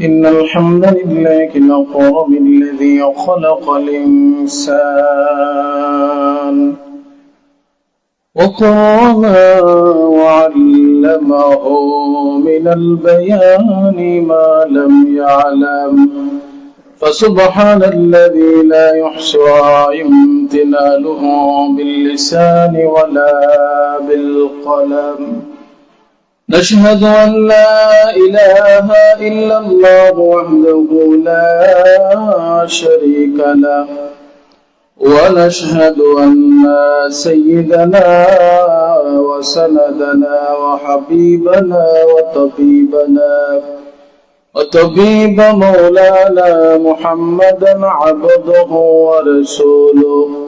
إن الحمد لله نقرب الذي خلق الإنسان وقام وعلمه من البيان ما لم يعلم فسبحان الذي لا يحصى امتناله باللسان ولا بالقلم نشهد أن لا إله إلا الله وحده لا شريك له ونشهد أن سيدنا وسندنا وحبيبنا وطبيبنا وطبيب مولانا محمدا عبده ورسوله.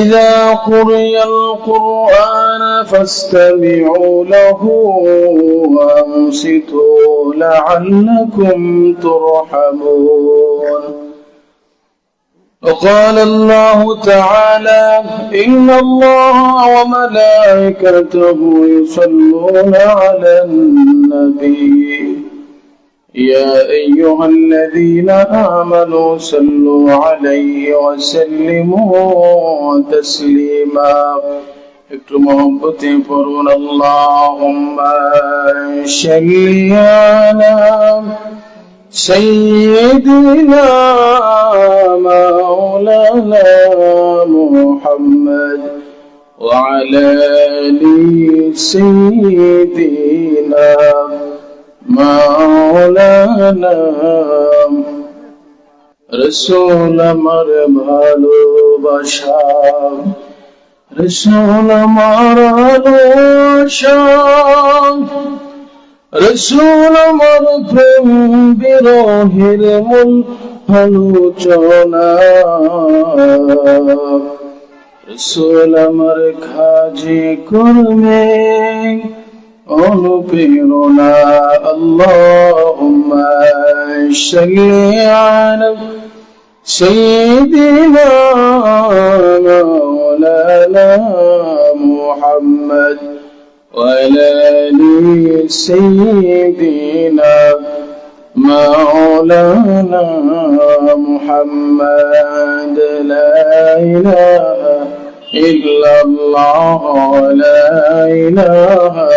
وإذا قرئ القرآن فاستمعوا له وأنصتوا لعلكم ترحمون. وقال الله تعالى إن الله وملائكته يصلون على النبي. يا أيها الذين آمنوا صلوا عليه وسلموا تسليما একটু মহব্বতে পড়ুন اللهم صل على سيدنا مولانا محمد وعلى آل سيدنا মাওলানা রসুল আমার ভালোবাসা, রসুল আমার আলোসা রসুল আমার প্রেম বিরহের মূল আলোচনা। রসুল আমার খাজি কর্মে অনুপ্রেরণা আল্লাহুম্মা সাল্লি আলা سيدنا مولانا محمد وعلى آل سيدنا مولانا محمد لا إله إلا الله لا إله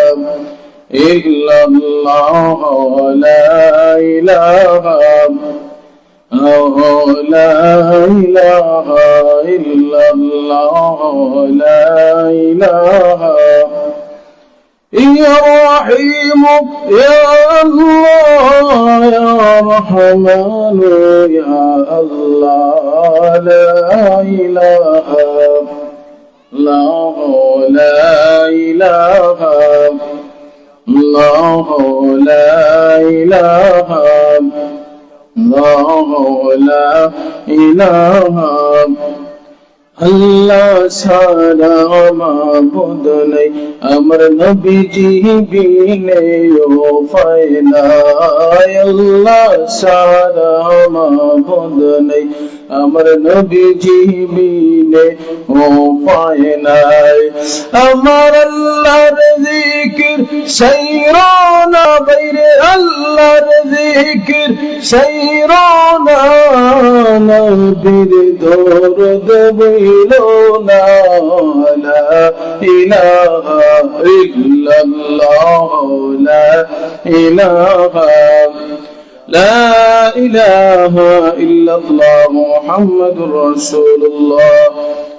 إلا الله لا إله لا إله إلا الله لا إله يا رحيم يا الله يا رحمن يا الله لا إله الله لا إله الله لا إله الله لا إله আল্লাহ সারা মাবুদ নেই আমার নবীজি বিনে ও ফায়না আল্লাহ সারা মাবুদ নেই আমার নবীজি বিনে ও ফায়না আমার আল্লাহর জিকির সাইরানা বাইরে জিকির সাইরনা নবীর দরদ বইল না ইলাহা ইল্লাল্লাহ লা ইলাহা لا إله إلا الله محمد رسول الله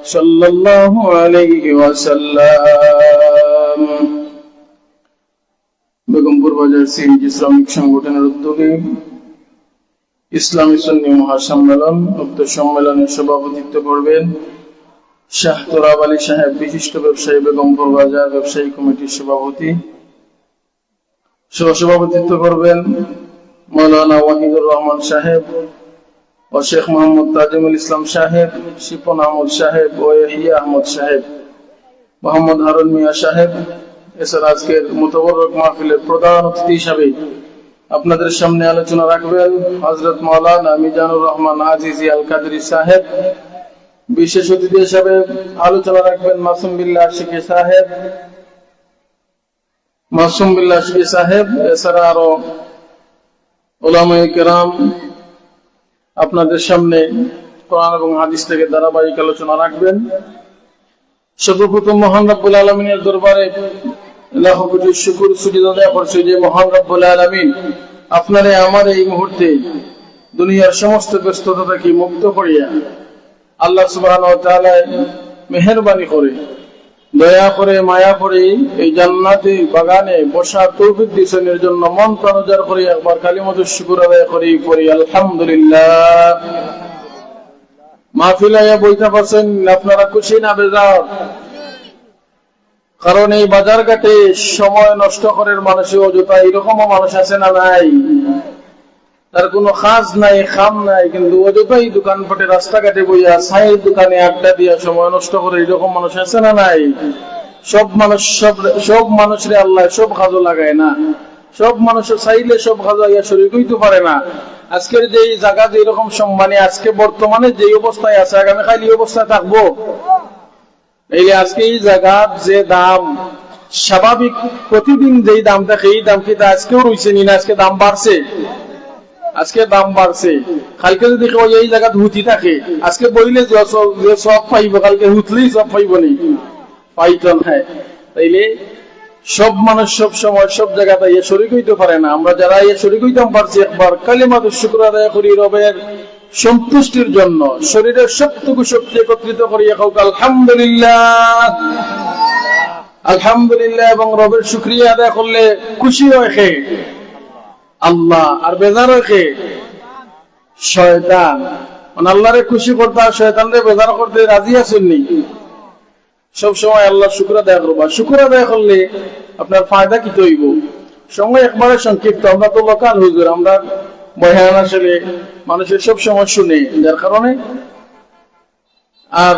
صلى الله عليه وسلم বেগমপুর বাজার সিএনজি শ্রমিক সংগঠনের উদ্যোগে ইসলামী সুন্নি মহাসম্মেলন উক্ত সম্মেলনের সভাপতিত্ব করবেন শাহ তোরাব আলী সাহেব বিশিষ্ট ব্যবসায়ী বেগমপুর বাজার ব্যবসায়ী কমিটির সভাপতি সহসভাপতিত্ব করবেন মৌলানা ওয়াহিদুর রহমান সাহেব ও শেখ মোহাম্মদ তাজিমুল ইসলাম সাহেব, শিপন আহমদ সাহেব ও ইয়াহিয়া আহমদ সাহেব, মোহাম্মদ হারুন মিয়া সাহেব। এছাড়া আজকের মুতবরক মাহফিলের প্রধান অতিথি হিসাবে আপনাদের সামনে আলোচনা রাখবেন হজরত মৌলানা মিজানুর রহমান আজিজি আল কাদরি সাহেব। বিশেষ অতিথি হিসাবে আলোচনা রাখবেন মাসুম বিল্লাহ শিখি সাহেব। মাসুম বিল্লাহ শিখি সাহেব, এছাড়া আরও ওলামাই আপনাদের সামনে কোরআন এবং হাদিস থেকে ধারাবাহিক আলোচনা রাখবেন। সর্বপ্রথম মহান রব্বুল আলমিনের দরবারে শুকুর করছে যে, মহান রব্বুল আলমিন, আপনারে আমার এই মুহূর্তে দুনিয়ার সমস্ত ব্যস্ততা থেকে মুক্ত করিয়া আল্লাহ সুবাহ মেহরবানি করে দয়া করে মায়া করে এই জান্নাতে বাগানে বসার তৌফিক দিছেনের জন্য মন প্রাণজার করে একবার কালিমত শুকুর আদায় করি করি আলহামদুলিল্লাহ। মাহফিলাইয়া বইতে পারছেন আপনারা খুশি না বেজার? কারণ এই বাজার ঘাটে সময় নষ্ট করার মানুষের অযথা এরকমও মানুষ আছে না নাই? তার কোনো কাজ নাই খাম নাই, কিন্তু অযথাই দোকানপাটে রাস্তাঘাটে বইয়া সাইয়ের দোকানে আড্ডা দিয়া সময় নষ্ট করে এরকম মানুষ আছে না নাই? সব মানুষ, সব সব মানুষরে আল্লাহ সব কাজও লাগায় না। সব মানুষ চাইলে সব কাজ ইয়া শরীর হইতে পারে না। আজকের যে জায়গা যে এরকম সম্মানে আজকে বর্তমানে যে অবস্থায় আছে, আগামী কাল অবস্থায় থাকব। এই আজকে এই জায়গার যে দাম, স্বাভাবিক প্রতিদিন যেই দাম থাকে, এই দাম কিন্তু আজকেও রয়েছে নি না? আজকে দাম বাড়ছে। আজকে দাম বাড়ছে। কালকে যদি কেউ এই জায়গা হুতি থাকে, আজকে বইলে সব- পাইব, কালকে হুতলেই সব পাইব নি। পাইতো না তাইলে সব মানুষ সব সময় সব জায়গাতে ইয়ে শরিক হইতে পারে না। আমরা যারা ইয়ে শরিক হইতাম পারছি একবার কালিমাত শুক্র আদায় করি রবের সন্তুষ্টির জন্য। শরীরের সবটুকু শক্তি একত্রিত করি হোক আলহামদুলিল্লাহ। আলহামদুলিল্লাহ এবং রবের শুক্রিয়া আদায় করলে খুশি হয় খে আল্লাহ আর বেজার খে শয়তান। মানে আল্লাহরে খুশি করতে আর শয়তানরে বেজার করতে রাজি আছেননি সব সময় আল্লাহ শুক্র আদায় করবা। শুক্র আদায় করলে আপনার ফায়দা কি তৈব? সময় একবারে সংক্ষিপ্ত। আমরা তো লোকাল হুজুর, আমরা বয়ান আসলে মানুষের সব সময় শুনে। যার কারণে আর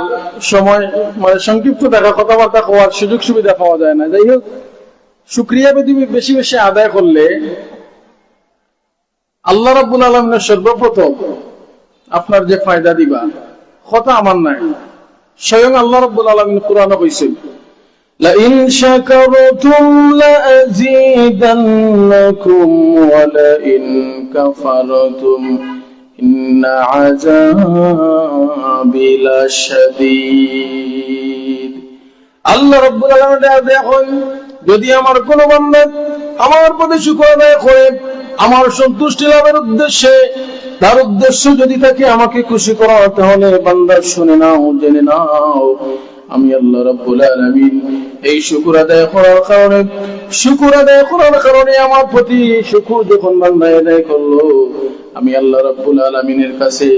সময় মানে সংক্ষিপ্ত দেখা, কথাবার্তা হওয়ার সুযোগ সুবিধা পাওয়া যায় না। যাই হোক সুক্রিয়া বেদি বেশি বেশি আদায় করলে আল্লাহ রাব্বুল আলমিনের সর্বপ্রথম আপনার যে ফায়দা দিবা কথা আমার নাই স্বয়ং আল্লাহ রাব্বুল আলামিন কোরআনে কইছেন لئن شكرتم لأزيدنكم ولئن كفرتم إن عذابي لشديد আল্লাহ রব্বুল আলামিন দেখুন যদি আমার কোন বান্দা আমার প্রতি শুকর আদায় করে আমার সন্তুষ্টি লাভের উদ্দেশ্যে, তার উদ্দেশ্য যদি থাকে আমাকে খুশি করা তাহলে বান্দা শুনে নাও, জেনে নাও। আমি আল্লাহ রাব্বুল আলামিন এই শুকুর আদায় করার কারণে, শুকুর আদায় করার কারণে আমার প্রতি শুকুর যখন বান্দা আদায় করল, আমি আল্লাহ রাব্বুল আলামিনের কাছে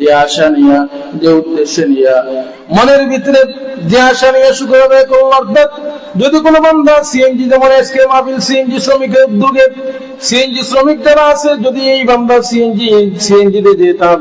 যে আশা নিয়া, যে উদ্দেশ্য নিয়া, মনের ভিতরে যে আশা নিয়ে শুকুর আদায় করল অর্থাৎ যদি কোনো বান্দা সিএনজি যেমন এসকে মাহফিল সিএনজি শ্রমিকের উদ্যোগে সিএনজি শ্রমিক যারা আছে, যদি এই বান্দা সিএনজি সিএনজি যে তার